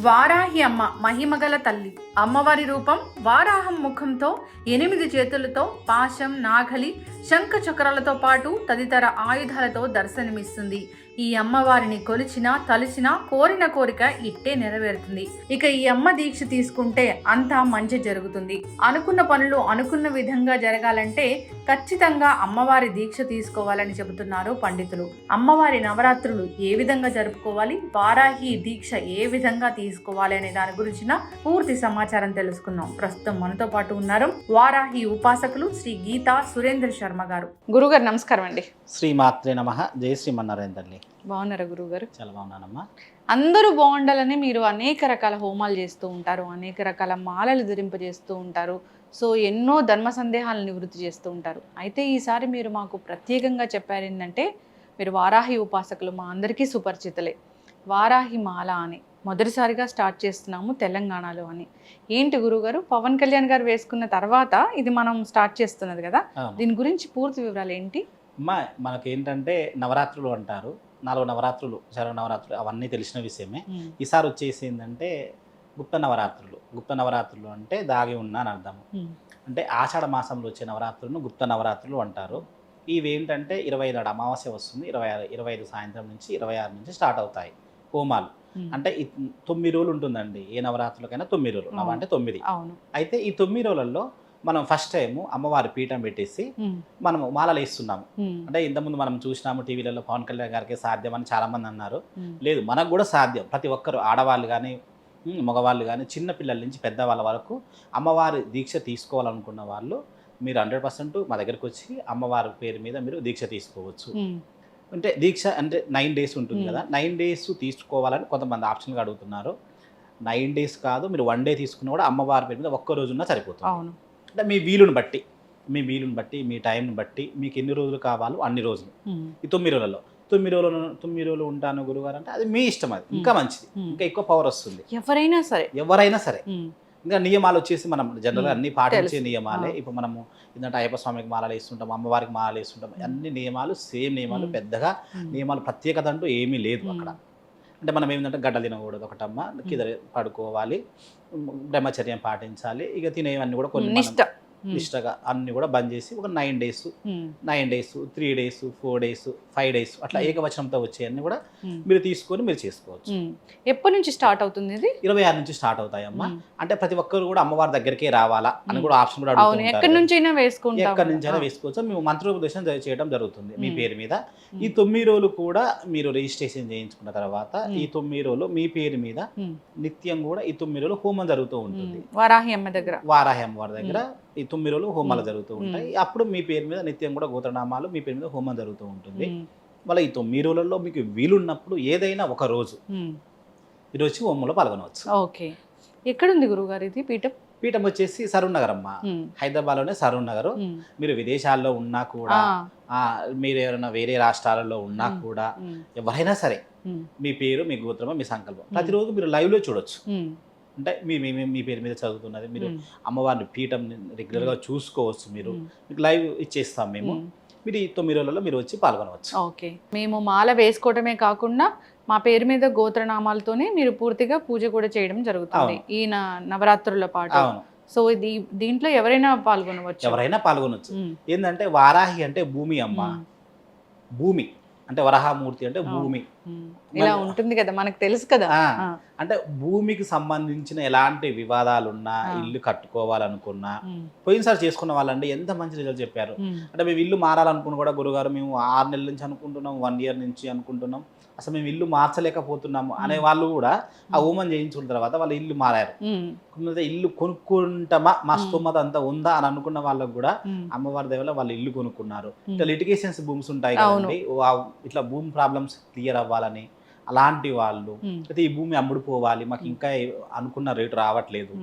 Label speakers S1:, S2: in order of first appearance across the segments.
S1: వారాహి అమ్మ మహిమగల తల్లి. అమ్మవారి రూపం వారాహం ముఖంతో ఎనిమిది చేతులతో పాశం నాగలి శంఖ చక్రాలతో పాటు తదితర ఆయుధాలతో దర్శనమిస్తుంది. ఈ అమ్మవారిని కొలిచిన తలిచిన కోరిన కోరిక ఇట్టే నెరవేరుతుంది. ఇక ఈ అమ్మ దీక్ష తీసుకుంటే అంతా మంచి జరుగుతుంది. అనుకున్న పనులు అనుకున్న విధంగా జరగాలంటే ఖచ్చితంగా అమ్మవారి దీక్ష తీసుకోవాలని చెబుతున్నారు పండితులు. అమ్మవారి నవరాత్రులు ఏ విధంగా జరుపుకోవాలి? వారాహి దీక్ష ఏ విధంగా తీసుకోవాలి అనే దాని గురించిన పూర్తి సమాచారం తెలుసుకుందాం. ప్రస్తుతం మనతో పాటు ఉన్నారు వారాహి ఉపాసకులు శ్రీ గీతా సురేంద్ర శర్మ గారు. గురుగారు నమస్కారం అండి.
S2: శ్రీమాత్రే నమ. జయ శ్రీమన్నారాయణ తల్లి.
S1: బాగున్నారా గురుగారు
S2: చాలా బాగున్నానమ్మా.
S1: అందరూ బాగుండాలని మీరు అనేక రకాల హోమాలు చేస్తూ ఉంటారు అనేక రకాల మాలలు ధరింపజేస్తూ ఉంటారు సో ఎన్నో ధర్మ సందేహాలను నివృత్తి చేస్తూ ఉంటారు. అయితే ఈసారి మీరు మాకు ప్రత్యేకంగా చెప్పారు ఏంటంటే మీరు వారాహి ఉపాసకులు మా అందరికీ సుపరిచితులే. వారాహి మాల అని మొదటిసారిగా స్టార్ట్ చేస్తున్నాము తెలంగాణలో అని. ఏంటి గురుగారు పవన్ కళ్యాణ్ గారు వేసుకున్న తర్వాత ఇది మనం స్టార్ట్ చేస్తున్నది కదా. దీని గురించి పూర్తి వివరాలు ఏంటి?
S2: అమ్మా మనకి ఏంటంటే నవరాత్రులు అంటారు. నాలుగు నవరాత్రులు శరవ నవరాత్రులు అవన్నీ తెలిసిన విషయమే. ఈసారి వచ్చేసి ఏంటంటే గుప్త నవరాత్రులు. గుప్త నవరాత్రులు అంటే దాగి ఉన్న అని అర్థము. అంటే ఆషాఢ మాసంలో వచ్చే నవరాత్రులను గుప్త నవరాత్రులు అంటారు. ఇవి ఏంటంటే ఇరవై నాడు అమావాస్య వస్తుంది. ఇరవై ఆరు ఇరవై ఐదు సాయంత్రం నుంచి ఇరవై ఆరు నుంచి స్టార్ట్ అవుతాయి హోమాలు. అంటే ఈ తొమ్మిది రోజులు ఉంటుందండి. ఏ నవరాత్రులకైనా తొమ్మిది రోజులు. నవ. అంటే తొమ్మిది.
S1: అవును.
S2: అయితే ఈ తొమ్మిది రోజులలో మనం ఫస్ట్ టైం అమ్మవారి పీఠం పెట్టేసి. మనము మాలలు వేస్తున్నాము. అంటే ఇంతకుముందు మనం చూసినాము టీవీలలో పవన్ కళ్యాణ్ గారికి సాధ్యం అని చాలా మంది అన్నారు. లేదు మనకు కూడా సాధ్యం ప్రతి ఒక్కరు ఆడవాళ్ళు కానీ మగవాళ్ళు కానీ చిన్న పిల్లల నుంచి పెద్దవాళ్ళ వరకు అమ్మవారి దీక్ష తీసుకోవాలనుకున్న వాళ్ళు మీరు హండ్రెడ్ పర్సెంట్ మా దగ్గరకు వచ్చి అమ్మవారి పేరు మీద మీరు దీక్ష తీసుకోవచ్చు. అంటే దీక్ష అంటే నైన్ డేస్ ఉంటుంది. కదా నైన్ డేస్ తీసుకోవాలని కొంతమంది ఆప్షన్గా అడుగుతున్నారు నైన్ డేస్ కాదు మీరు వన్ డే తీసుకున్నా కూడా అమ్మవారి పేరు మీద ఒక్క రోజున్నా సరిపోతుంది
S1: అవును
S2: అంటే మీ వీలుని బట్టి మీ వీలుని బట్టి మీ టైంని బట్టి మీకు ఎన్ని రోజులు కావాలో అన్ని రోజులు. ఈ తొమ్మిది రోజులలో తొమ్మిది రోజులు తొమ్మిది రోజులు ఉంటాను గురుగారు అంటే అది మీ ఇష్టం అది ఇంకా మంచిది. ఇంకా ఎక్కువ పవర్ వస్తుంది
S1: ఎవరైనా సరే
S2: ఎవరైనా సరే. ఇంకా నియమాలు వచ్చేసి మనం జనరల్గా
S1: ఉమ్.
S2: అన్ని పాటించే. నియమాలే. ఇప్పుడు మనము ఏంటంటే అయ్యప్ప స్వామికి మాలలు వేస్తుంటాం అమ్మవారికి మాలలు వేస్తుంటాం. అన్ని నియమాలు సేమ్ నియమాలు. పెద్దగా. నియమాలు ప్రత్యేకత అంటూ ఏమీ లేదు. అక్కడ అంటే మనం ఏంటంటే గడ్డలు తినకూడదు ఒకటమ్మ కింద పడుకోవాలి బ్రహ్మచర్యం పాటించాలి ఇక తినేవన్నీ కూడా కొన్ని
S1: నిష్ట.
S2: నిష్టగా అన్ని కూడా బంద్ చేసి ఒక nine days. Nine days three days four days five days అట్లా. ఏకవచనంతో వచ్చేయన్నీ కూడా. మీరు తీసుకొని మీరు చేసుకోవచ్చు.
S1: ఎప్పటి నుంచి స్టార్ట్ అవుతుంది ఇది
S2: ఇరవై ఆరు నుంచి స్టార్ట్ అవుతాయమ్మా. అంటే ప్రతి ఒక్కరు కూడా అమ్మవారి దగ్గరికే రావాలా అని. కూడా ఆప్షన్ కూడా
S1: ఎక్కడి
S2: అడుగుతుంటారు
S1: నుంచి అయినా వేసుకుంటాం
S2: ఎక్కడి నుంచి అయినా వేసుకోవచ్చు మేము మంత్రోపదేశం చేయడం జరుగుతుంది మీ. పేరు మీద. ఈ తొమ్మిది రోజులు కూడా మీరు రిజిస్ట్రేషన్ చేయించుకున్న తర్వాత. ఈ తొమ్మిది రోజులు మీ పేరు మీద. నిత్యం కూడా ఈ తొమ్మిది రోజులు హోమం జరుగుతూ ఉంటుంది.
S1: వారాహి అమ్మ దగ్గర
S2: వారాహి అమ్మవారి దగ్గర ఈ తొమ్మిది రోజులు హోమాలు. జరుగుతూ ఉంటాయి అప్పుడు మీ పేరు మీద నిత్యం కూడా గోత్రనామాలు మీ పేరు మీద హోమం జరుగుతూ ఉంటుంది. మళ్ళీ ఈ తొమ్మిది రోజులలో మీకు వీలున్నప్పుడు ఏదైనా ఒక రోజు వచ్చి హోమంలో పాల్గొనవచ్చు
S1: ఓకే ఎక్కడుంది గురుగారు ఇది పీఠం
S2: పీఠం వచ్చేసి సరూర్ నగర్ అమ్మ. హైదరాబాద్లోనే సరూర్ నగర్. మీరు విదేశాల్లో ఉన్నా కూడా మీరు ఎవరైనా వేరే రాష్ట్రాలలో ఉన్నా. కూడా. ఎవరైనా సరే. మీ పేరు మీ గోత్రమో మీ సంకల్పం ప్రతిరోజు మీరు లైవ్లో చూడొచ్చు. అంటే మీ మీ పేరు మీద చదువుతున్నది మీరు. అమ్మవారిని పీఠం రెగ్యులర్గా చూసుకోవచ్చు మీరు. మీకు లైవ్ ఇచ్చేస్తాం మేము. మీరు ఈ తొమ్మిది రోజులలో మీరు వచ్చి పాల్గొనవచ్చు
S1: ఓకే మేము మాల వేసుకోవటమే కాకుండా మా పేరు మీద గోత్రనామాలతోనే మీరు పూర్తిగా పూజ కూడా చేయడం జరుగుతుంది. ఈ నవరాత్రుల పాటు సో ఇది దీంట్లో ఎవరైనా పాల్గొనవచ్చు
S2: ఎవరైనా పాల్గొనవచ్చు. ఏంటంటే వారాహి అంటే భూమి అమ్మ. భూమి అంటే వరాహమూర్తి అంటే. భూమి.
S1: ఇలా ఉంటుంది కదా మనకు తెలుసు కదా.
S2: అంటే భూమికి సంబంధించిన ఎలాంటి వివాదాలున్నా. ఇల్లు కట్టుకోవాలనుకున్నా. పోయినసారి చేసుకున్న వాళ్ళంటే ఎంత మంచి రిజల్ట్ చెప్పారు. అంటే మేము ఇల్లు మారాలనుకున్న కూడా గురుగారు మేము ఆరు నెలల నుంచి అనుకుంటున్నాం వన్ ఇయర్ నుంచి అనుకుంటున్నాం అసలు మేము ఇల్లు మార్చలేకపోతున్నాము అనే వాళ్ళు కూడా ఆ హోమం చేయించుకున్న తర్వాత వాళ్ళ ఇల్లు మారారు ఇల్లు కొనుక్కుంటామా మా. స్తోమత అంతా ఉందా అని అనుకున్న వాళ్ళకు కూడా. అమ్మవారి దేవల వాళ్ళు ఇల్లు కొనుక్కున్నారు. ఇట్లా లిటిగేషన్స్ భూమ్స్ ఉంటాయి. కదండి ఇట్లా భూమి ప్రాబ్లమ్స్ క్లియర్ అవ్వాలని అలాంటి వాళ్ళు. అయితే ఈ భూమి అమ్ముడుపోవాలి మాకు ఇంకా అనుకున్న రేటు రావట్లేదు.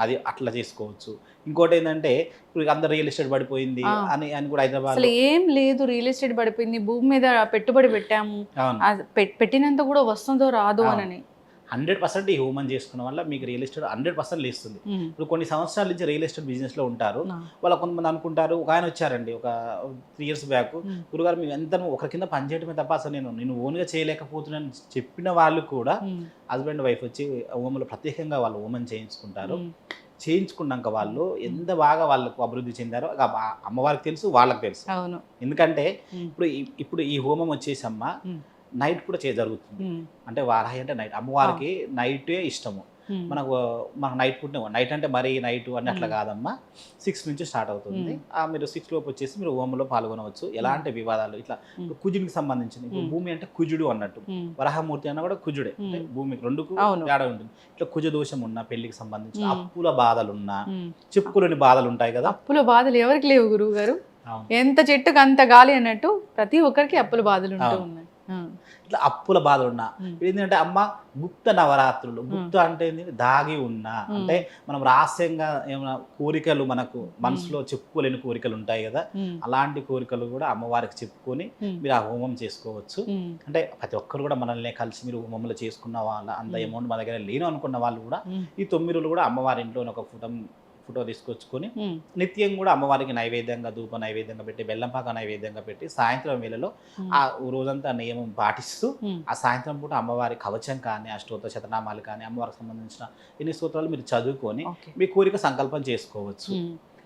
S2: అది అట్లా చేసుకోవచ్చు ఇంకోటి ఏంటంటే ఇప్పుడు అందరు రియల్ ఎస్టేట్ పడిపోయింది. అని అని కూడా హైదరాబాద్
S1: అసలు ఏం లేదు రియల్ ఎస్టేట్ పడిపోయింది భూమి మీద పెట్టుబడి పెట్టాము పెట్టినంత కూడా వస్తుందో రాదో. అని
S2: హండ్రెడ్ పర్సెంట్ ఈ హోమం చేసుకున్న వల్ల మీకు రియల్ ఎస్టేట్ హండ్రెడ్ పర్సెంట్ లేస్తుంది. ఇప్పుడు కొన్ని సంవత్సరాల నుంచి రియల్ ఎస్టేట్ బిజినెస్లో ఉంటారు. వాళ్ళ కొంతమంది అనుకుంటారు ఒక ఆయన వచ్చారండి ఒక త్రీ ఇయర్స్ బ్యాక్. గురుగారు మేము ఎంత ఒకరి కింద పనిచేయడమే తప్ప అసలు నేను నేను ఓన్గా చేయలేకపోతున్నాను చెప్పిన వాళ్ళు కూడా. హస్బెండ్ వైఫ్ వచ్చి హోమంలో ప్రత్యేకంగా వాళ్ళు హోమం చేయించుకుంటారు. చేయించుకున్నాక వాళ్ళు ఎంత బాగా వాళ్ళకు అభివృద్ధి చెందారో అమ్మవారికి తెలుసు వాళ్ళకి తెలుసు ఎందుకంటే. ఇప్పుడు ఇప్పుడు ఈ హోమం వచ్చేసి అమ్మ
S1: ఉమ్.
S2: నైట్ కూడా చే జరుగుతుంది. అంటే వారాహి అంటే నైట్ అమ్మవారికి నైటే ఇష్టము. మనకు మనకు నైట్ పుట్టిన నైట్ అంటే మరీ నైట్ అని అట్లా
S1: మ్మ్.
S2: కాదమ్మా సిక్స్ నుంచి స్టార్ట్ అవుతుంది మీరు సిక్స్ లోపు వచ్చేసి మీరు హోమంలో పాల్గొనవచ్చు ఎలాంటి వివాదాలు ఇట్లా. కుజుడికి సంబంధించిన ఇప్పుడు. భూమి అంటే కుజుడు అన్నట్టు. వరహమూర్తి అన్న కూడా కుజుడే. భూమికి రెండుకు. తేడా ఉంటుంది ఇట్లా కుజ దోషం ఉన్న పెళ్ళికి సంబంధించిన. అప్పుల బాధలున్నా
S1: ఉమ్.
S2: చెప్పుకోలేని బాధలు ఉంటాయి కదా
S1: అప్పుల బాధలు ఎవరికి లేవు గురువు గారు. ఎంత చెట్టుకు అంత గాలి అన్నట్టు ప్రతి ఒక్కరికి అప్పుల బాధలు ఉంటూ
S2: అవును.
S1: ఉన్నాయి ఆ.
S2: ఇట్లా అప్పుల బాధలు ఉన్నా. ఏంటంటే అమ్మ గుప్త నవరాత్రులు గుప్త అంటే ఏంది దాగి ఉన్న. అంటే మనం రహస్యంగా ఏమైనా కోరికలు మనకు మనసులో చెప్పుకోలేని కోరికలు ఉంటాయి కదా. అలాంటి కోరికలు కూడా అమ్మవారికి చెప్పుకొని. మీరు ఆ హోమం చేసుకోవచ్చు. అంటే ప్రతి ఒక్కరు కూడా మనల్ని కలిసి మీరు హోమంలో చేసుకున్న వాళ్ళ అంత. అమౌంట్ మా దగ్గర లేను అనుకున్న వాళ్ళు కూడా. ఈ తొమ్మిది రోజులు కూడా అమ్మవారి ఇంట్లో ఒక ఫోటో ఫోటో తీసుకొచ్చుకొని. నిత్యం కూడా అమ్మవారికి నైవేద్యంగా ధూప నైవేద్యంగా పెట్టి బెల్లంపాక నైవేద్యంగా పెట్టి సాయంత్రం వేళలో. ఆ రోజంతా నియమం పాటిస్తూ. ఆ సాయంత్రం పూట అమ్మవారి కవచం కానీ అష్టోత్తర శతనామాలు కానీ అమ్మవారికి సంబంధించిన ఎన్ని స్తోత్రాలు మీరు చదువుకొని మీ కోరిక సంకల్పం చేసుకోవచ్చు.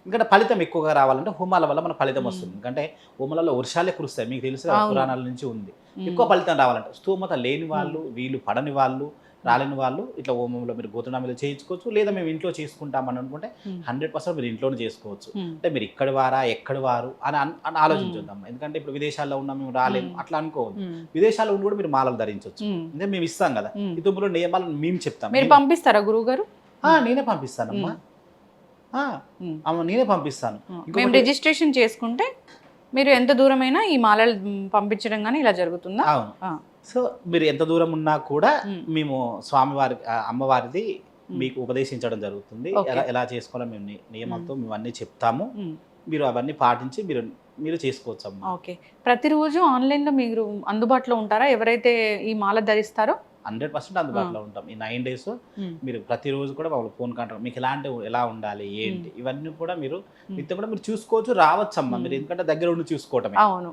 S2: ఎందుకంటే ఫలితం ఎక్కువగా రావాలంటే హోమాల వల్ల మన ఫలితం. వస్తుంది ఎందుకంటే హోమాలలో వర్షాలే కురుస్తాయి మీకు తెలుసు. పురాణాల నుంచి ఉంది. ఎక్కువ ఫలితం రావాలంటే స్తోమత లేని వాళ్ళు వీళ్ళు పడని వాళ్ళు రాలేని వాళ్ళు ఇట్లా హోమంలో మీరు గోతునామీలు చేయించుకోవచ్చు లేదా మేము ఇంట్లో చేసుకుంటామని అనుకుంటే. హండ్రెడ్ పర్సెంట్ మీరు ఇంట్లోనే చేసుకోవచ్చు.
S1: ఉమ్.
S2: అంటే మీరు ఇక్కడి వారా ఎక్కడి వారు అని అన్- ఆలోచించొద్దాం ఎందుకంటే ఇప్పుడు విదేశాల్లో ఉన్నాం మేము రాలేము. అట్లా అనుకోవద్దు. విదేశాల్లో ఉండి కూడా మీరు మాలలు ధరించవచ్చు. అంటే మేము ఇస్తాం కదా. తొమ్మిదిలో నియమాలను మేము చెప్తాం.
S1: మీరు పంపిస్తారా గురువు గారు
S2: నేనే పంపిస్తానమ్మా. అమ్మ నేనే పంపిస్తాను.
S1: మేము రిజిస్ట్రేషన్ చేసుకుంటే మీరు ఎంత దూరమైనా ఈ మాలలు పంపించడం కానీ ఇలా జరుగుతుందా?
S2: అవును. సో మీరు ఎంత దూరం ఉన్నా కూడా
S1: మ్మ్.
S2: స్వామివారి అమ్మవారిది. మీకు ఉపదేశించడం జరుగుతుంది. ఎలా ఎలా చేసుకోవాలో మేము నియమంతో మేము. అన్నీ చెప్తాము. మీరు అవన్నీ పాటించి మీరు మీరు చేసుకోవచ్చు అమ్మా
S1: ఓకే. ప్రతిరోజు ఆన్లైన్లో మీరు అందుబాటులో ఉంటారా? ఎవరైతే ఈ మాల ధరిస్తారో?
S2: హండ్రెడ్ పర్సెంట్ అందుబాటులో ఉంటాం. ఈ నైన్ డేస్ మీరు ప్రతిరోజు కూడా వాళ్ళు ఫోన్ కాంటాక్ట్ మీకు ఎలాంటి ఎలా ఉండాలి ఏంటి? ఇవన్నీ కూడా మీరు నిత్యం కూడా మీరు చూసుకోవచ్చు రావచ్చు అమ్మా. మీరు ఎందుకంటే దగ్గర ఉండి చూసుకోవటమే.
S1: అవును.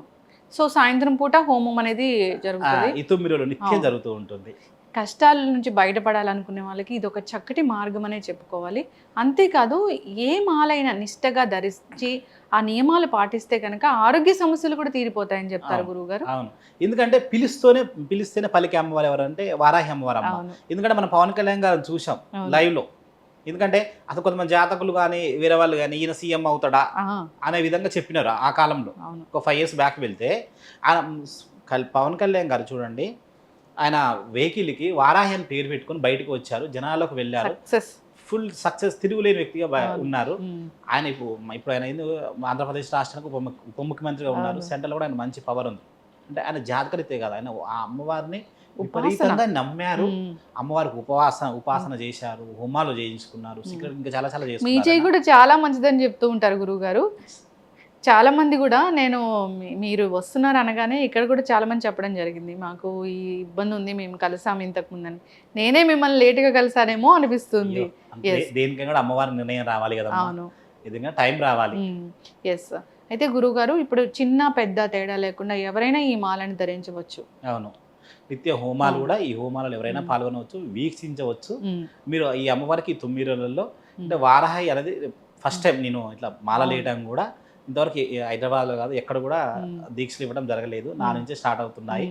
S1: సో సాయంత్రం పూట హోమం అనేది జరుగుతుంది.
S2: నిత్యం. జరుగుతూ ఉంటుంది.
S1: కష్టాల నుంచి బయటపడాలనుకునే వాళ్ళకి ఇది ఒక చక్కటి మార్గం అనే చెప్పుకోవాలి. అంతేకాదు ఏ మాలైనా నిష్టగా ధరించి ఆ నియమాలు పాటిస్తే కనుక ఆరోగ్య సమస్యలు కూడా తీరిపోతాయని చెప్తారు. గురువు గారు
S2: అవును. ఎందుకంటే పిలుస్తూనే పిలిస్తేనే పలికి అమ్మవారు ఎవరంటే వారాహి అమ్మవారు అమ్మ ఎందుకంటే మనం పవన్ కళ్యాణ్ గారిని చూసాం
S1: అవును.
S2: ఎందుకంటే అసలు కొంతమంది జాతకులు కానీ వేరే వాళ్ళు కానీ ఈయన సీఎం అవుతాడా అనే విధంగా చెప్పినారు ఆ కాలంలో. ఒక ఫైవ్ ఇయర్స్ బ్యాక్ వెళ్తే పవన్ కళ్యాణ్ గారు చూడండి ఆయన వెహికల్కి వారాహి అని పేరు పెట్టుకొని బయటకు వచ్చారు జనాలకు వెళ్ళారు.
S1: సక్సెస్.
S2: ఫుల్ సక్సెస్ తిరుగులేని వ్యక్తిగా. ఉన్నారు. ఆయన ఇప్పుడు ఇప్పుడు ఆయన ఆంధ్రప్రదేశ్ రాష్ట్రానికి ఉప ఉప ముఖ్యమంత్రిగా ఉన్నారు. సెంట్రల్ కూడా ఆయన మంచి పవర్ ఉంది. అంటే ఆయన జాతకరీతే కదా. ఆయన ఆ అమ్మవారిని. విపరీతంగా నమ్మారు. అమ్మవారికి ఉపవాసన ఉపాసన చేశారు హోమాలు చేయించుకున్నారు సీక్రెట్ ఇంకా చాలా చాలా
S1: మీ
S2: చేసుకున్నారు
S1: చేయి. కూడా చాలా మంచిదని చెప్తూ ఉంటారు గురువు గారు చాలా మంది కూడా నేను మీ- మీరు వస్తున్నారు అనగానే ఇక్కడ కూడా చాలా మంది చెప్పడం జరిగింది. మాకు ఈ ఇబ్బంది ఉంది మేము కలిసాము ఇంతకు ముందని. నేనే మిమ్మల్ని లేటుగా కలిసానేమో అనిపిస్తుంది.
S2: దేనికైనా కూడా అమ్మవారి నిర్ణయం రావాలి కదా
S1: అవును.
S2: టైం రావాలి.
S1: ఎస్ అయితే గురువుగారు ఇప్పుడు చిన్న పెద్ద తేడా లేకుండా ఎవరైనా ఈ మాలని ధరించవచ్చు.
S2: అవును. నిత్య హోమాలు. కూడా ఈ హోమాలలో ఎవరైనా. పాల్గొనవచ్చు వీక్షించవచ్చు మీరు ఈ అమ్మవారికి తొమ్మిది రోజులలో. అంటే వారాహి అనేది ఫస్ట్ టైం నేను ఇట్లా మాల. లేయడం కూడా ఇంతవరకు హైదరాబాద్లో కాదు ఎక్కడ కూడా. దీక్షలు ఇవ్వడం జరగలేదు నా. నుంచే స్టార్ట్ అవుతున్నాయి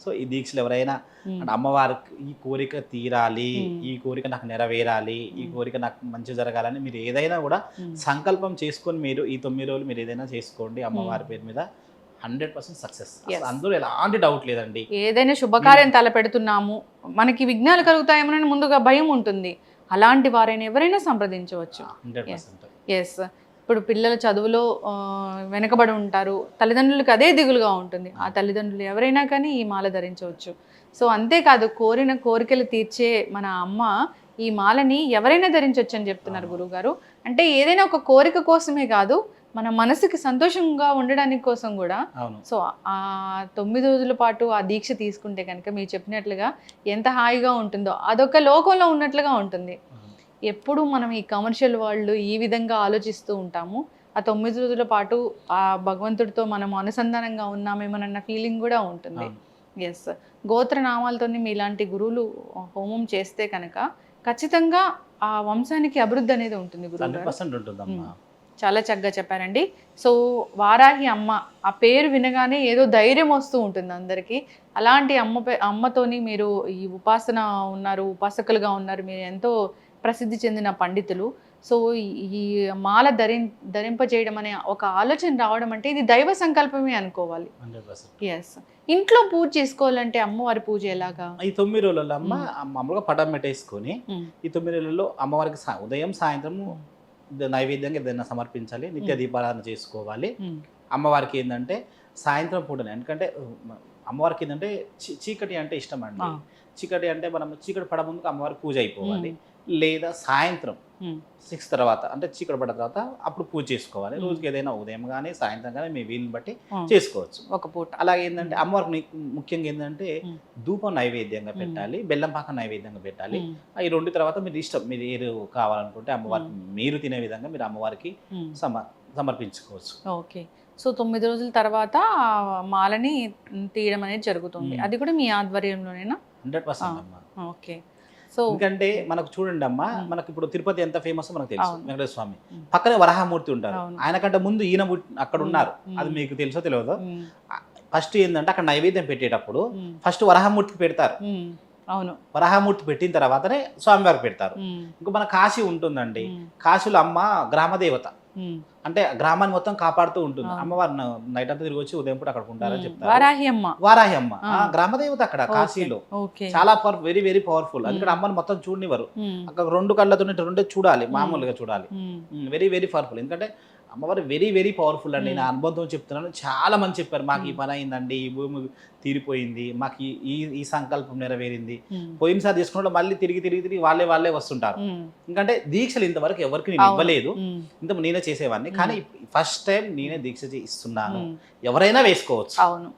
S2: సో ఈ దీక్షలు ఎవరైనా అంటే అమ్మవారికి ఈ కోరిక తీరాలి. ఈ కోరిక నాకు నెరవేరాలి ఈ. కోరిక నాకు మంచి జరగాలని మీరు ఏదైనా కూడా. సంకల్పం చేసుకొని మీరు ఈ తొమ్మిది రోజులు మీరు ఏదైనా చేసుకోండి అమ్మవారి
S1: మ్మ్.
S2: పేరు మీద హండ్రెడ్ పర్సెంట్ సక్సెస్. అందులో ఎలాంటి డౌట్ లేదండి.
S1: ఏదైనా శుభకార్యం తలపెడుతున్నాము మనకి విఘ్నాలు కలుగుతాయేమోనని ముందుగా భయం ఉంటుంది. అలాంటి వారైనా ఎవరైనా సంప్రదించవచ్చు. ఎస్ ఇప్పుడు పిల్లల చదువులో వెనకబడి ఉంటారు తల్లిదండ్రులకు అదే దిగులుగా ఉంటుంది. ఆ తల్లిదండ్రులు ఎవరైనా కానీ ఈ మాల ధరించవచ్చు. సో అంతేకాదు కోరిన కోరికలు తీర్చే మన అమ్మ ఈ మాలని ఎవరైనా ధరించవచ్చు అని చెప్తున్నారు. గురుగారు అంటే ఏదైనా ఒక కోరిక కోసమే కాదు మన మనసుకి సంతోషంగా ఉండడానికి కోసం కూడా సో ఆ తొమ్మిది రోజుల పాటు ఆ దీక్ష తీసుకుంటే కనుక మీరు చెప్పినట్లుగా ఎంత హాయిగా ఉంటుందో అదొక లోకంలో ఉన్నట్లుగా ఉంటుంది. ఎప్పుడు మనం ఈ కమర్షియల్ వాళ్ళు ఈ విధంగా ఆలోచిస్తూ ఉంటాము. ఆ తొమ్మిది రోజుల పాటు ఆ భగవంతుడితో మనం అనుసంధానంగా ఉన్నామేమోనన్న ఫీలింగ్ కూడా ఉంటుంది. ఎస్ గోత్రనామాలతో మీలాంటి గురువులు హోమం చేస్తే కనుక ఖచ్చితంగా ఆ వంశానికి అభివృద్ధి అనేది ఉంటుంది గురువు
S2: ఉంటుందమ్మా.
S1: చాలా చక్కగా చెప్పారండి. సో వారాహి అమ్మ ఆ పేరు వినగానే ఏదో ధైర్యం వస్తూ ఉంటుంది అందరికీ. అలాంటి అమ్మ అమ్మతోని మీరు ఈ ఉపాసన ఉన్నారు ఉపాసకులుగా ఉన్నారు మీరు ఎంతో ప్రసిద్ధి చెందిన పండితులు. సో ఈ- మాల ధరి ధరింపజేయడం అనే ఒక ఆలోచన రావడం అంటే ఇది దైవ సంకల్పమే అనుకోవాలి. ఎస్ ఇంట్లో పూజ చేసుకోవాలంటే అమ్మవారి పూజ ఎలాగా?
S2: ఈ తొమ్మిది రోజులలో అమ్మ మామూలుగా పటం పెట్టేసుకొని
S1: మ్మ్.
S2: ఈ తొమ్మిది రోజులలో అమ్మవారికి ఉదయం సాయంత్రం నైవేద్యంగా ఏదైనా సమర్పించాలి నిత్య. దీపారాధన చేసుకోవాలి. అమ్మవారికి ఏంటంటే సాయంత్రం పూటనే ఎందుకంటే అమ్మవారికి ఏంటంటే చీకటి అంటే ఇష్టం అండి. చీకటి అంటే మనం చీకటి పడ ముందుకు అమ్మవారికి పూజ అయిపోవాలి. లేదా సాయంత్రం సిక్స్ తర్వాత అంటే చీకటి పడ్డ తర్వాత అప్పుడు పూజ చేసుకోవాలి. రోజుకి ఏదైనా ఉదయం కానీ సాయంత్రం కానీ మీ వీలుని బట్టి చేసుకోవచ్చు.
S1: ఒక పూట.
S2: అలాగే ఏంటంటే అమ్మవారికి ముఖ్యంగా ఏంటంటే. ధూపం నైవేద్యంగా పెట్టాలి బెల్లం పాక నైవేద్యంగా పెట్టాలి. ఈ రెండు తర్వాత మీరు ఇష్టం మీరు ఏరు కావాలనుకుంటే అమ్మవారికి మీరు తినే విధంగా మీరు అమ్మవారికి. సమ సమర్పించుకోవచ్చు.
S1: ఓకే. సో తొమ్మిది రోజుల తర్వాత మాలని తీయడం అనేది జరుగుతుంది. అది కూడా మీ ఆధ్వర్యంలోనేనా?
S2: Hundred percent
S1: okay. సో
S2: ఎందుకంటే మనకు చూడండి అమ్మా
S1: మ్మ్.
S2: మనకి ఇప్పుడు తిరుపతి ఎంత ఫేమస్ మనకు తెలుసు. వెంకటేశ్వర స్వామి. పక్కనే వరాహమూర్తి ఉంటారు. ఆయన కంటే ముందు ఈయన అక్కడ. ఉన్నారు. అది మీకు తెలుసో తెలియదు. ఫస్ట్ ఏంటంటే అక్కడ నైవేద్యం పెట్టేటప్పుడు. ఫస్ట్ వరాహమూర్తికి పెడతారు.
S1: అవును
S2: వరాహమూర్తి పెట్టిన తర్వాతనే స్వామివారికి పెడతారు. ఇంకా మన కాశీ ఉంటుందండి. కాశీలో అమ్మ గ్రామదేవత. అంటే గ్రామాన్ని మొత్తం కాపాడుతూ ఉంటుంది. అమ్మవారు నైట్ అంతా తిరిగి వచ్చి ఉదయం పూట అక్కడ ఉంటారని. చెప్తారు.
S1: వారాహి అమ్మ
S2: వారాహి అమ్మ గ్రామదేవత అక్కడ. కాశీలో. చాలా పవర్ వెరీ వెరీ పవర్ఫుల్. అందుకని
S1: మ్మ్.
S2: అమ్మని మొత్తం చూడనివ్వరు. అక్కడ రెండు కళ్ళతో రెండే చూడాలి మామూలుగా చూడాలి. Very very powerful. ఎందుకంటే అమ్మవారు వెరీ వెరీ పవర్ఫుల్ అండి. నా అనుభవంతో చెప్తున్నాను చాలా మంది చెప్పారు మాకు ఈ. పని అయిందండి ఈ భూమి తీరిపోయింది మాకు ఈ- ఈ సంకల్పం నెరవేరింది. పోయినసారి తీసుకున్న మళ్ళీ తిరిగి తిరిగి తిరిగి వాళ్ళే వాళ్ళే వస్తుంటారు. ఎందుకంటే దీక్షలు ఇంతవరకు ఎవరికి నేను. ఇవ్వలేదు. ఇంత నేనే చేసేవాడిని కానీ ఫస్ట్ టైం నేనే దీక్ష ఇస్తున్నాను. ఎవరైనా వేసుకోవచ్చు
S1: అవును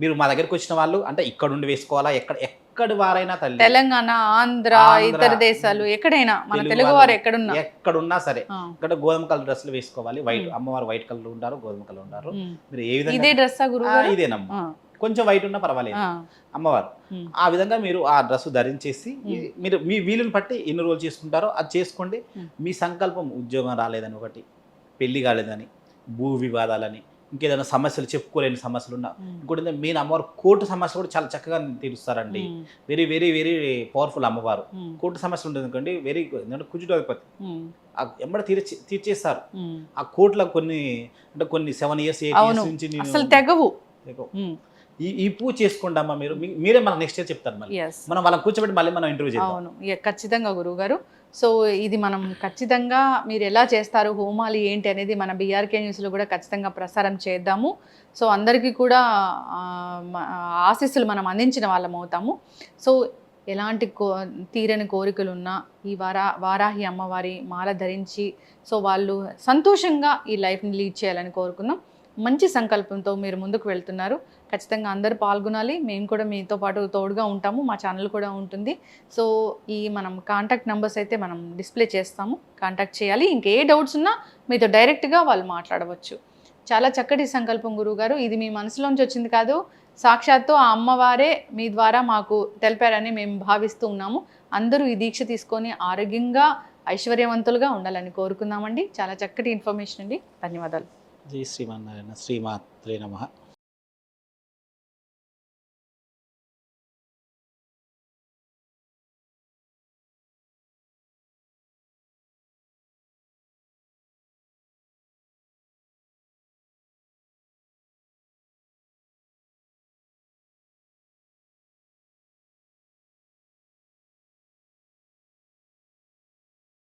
S2: మీరు మా దగ్గరికి వచ్చిన వాళ్ళు అంటే ఇక్కడ ఉండి వేసుకోవాలా ఎక్కడ ఎక్కడి వారైనా తల్లి.
S1: తెలంగాణ ఆంధ్ర ఇతర దేశాలు ఎక్కడైనా మన
S2: తెలుగు
S1: వారు ఎక్కడున్నా.
S2: ఎక్కడున్నా సరే. ఇక్కడ గోధుమ కలర్ డ్రెస్సులు వేసుకోవాలి. వైట్
S1: మ్మ్.
S2: అమ్మవారు వైట్ కలర్ ఉంటారు గోధుమ కలర్ ఉంటారు. మీరు ఏ
S1: ఇదే
S2: విధంగా ఆ,
S1: గురువు
S2: ఇదేనమ్మా కొంచెం వైట్ ఉన్నా పర్వాలేదు. అమ్మవారు
S1: మ్మ్.
S2: ఆ విధంగా మీరు ఆ డ్రెస్ ధరించేసి మీరు మీ వీలుని బట్టి ఎన్ని రోజులు చేసుకుంటారో అది చేసుకోండి. మీ సంకల్పం ఉద్యోగం రాలేదని ఒకటి పెళ్ళి కాలేదని భూ వివాదాలని ఇంకేదైనా సమస్యలు చెప్పుకోలేని సమస్యలు ఉన్నా ఇంకోటి మెయిన్ అమ్మవారు కోర్టు సమస్య కూడా చాలా చక్కగా తీరుస్తారండి. వెరీ వెరీ వెరీ పవర్ఫుల్ అమ్మవారు. కోర్టు సమస్య ఉంటుంది అనుకోండి వెరీ ఎందుకంటే కుజుడు అధిపతి. ఆ ఎంబడ తీర్చి తీర్చేస్తారు. ఆ కోర్టులో కొన్ని అంటే కొన్ని సెవెన్ ఇయర్స్ ఎయిట్. ఇయర్స్ నుంచి
S1: తెగవు.
S2: తెగవు. ఈ ఈ పూజ చేసుకోండి అమ్మా మీరు. మీరే మనకు నెక్స్ట్ ఇయర్ చెప్తారు మళ్ళీ. మనం వాళ్ళని కూర్చోబెట్టి మళ్ళీ మనం ఇంటర్వ్యూ చేద్దాం.
S1: అవును. ఇక ఖచ్చితంగా గురువు గారు సో ఇది మనం ఖచ్చితంగా మీరు ఎలా చేస్తారు హోమాలు ఏంటి అనేది మన బీఆర్కే న్యూస్లో కూడా ఖచ్చితంగా ప్రసారం చేద్దాము. సో అందరికీ కూడా ఆశీస్సులు మనం అందించిన వాళ్ళం అవుతాము. సో ఎలాంటి కో తీరని కోరికలు ఉన్నా ఈ వారా వారాహి అమ్మవారి మాల ధరించి సో వాళ్ళు సంతోషంగా ఈ లైఫ్ని లీడ్ చేయాలని కోరుకుందాం. మంచి సంకల్పంతో మీరు ముందుకు వెళ్తున్నారు. ఖచ్చితంగా అందరూ పాల్గొనాలి. మేము కూడా మీతో పాటు తోడుగా ఉంటాము. మా ఛానల్ కూడా ఉంటుంది. సో ఈ మనం కాంటాక్ట్ నెంబర్స్ అయితే మనం డిస్ప్లే చేస్తాము. కాంటాక్ట్ చేయాలి. ఇంకే డౌట్స్ ఉన్నా మీతో డైరెక్ట్గా వాళ్ళు మాట్లాడవచ్చు. చాలా చక్కటి సంకల్పం గురువుగారు. ఇది మీ మనసులోంచి వచ్చింది కాదు. సాక్షాత్తు ఆ అమ్మవారే మీ ద్వారా మాకు తెలిపారని మేము భావిస్తూ ఉన్నాము. అందరూ ఈ దీక్ష తీసుకొని ఆరోగ్యంగా ఐశ్వర్యవంతులుగా ఉండాలని కోరుకుందామండి. చాలా చక్కటి ఇన్ఫర్మేషన్ అండి. ధన్యవాదాలు.
S2: జై శ్రీమన్నారాయణ శ్రీమాత్రే నమ.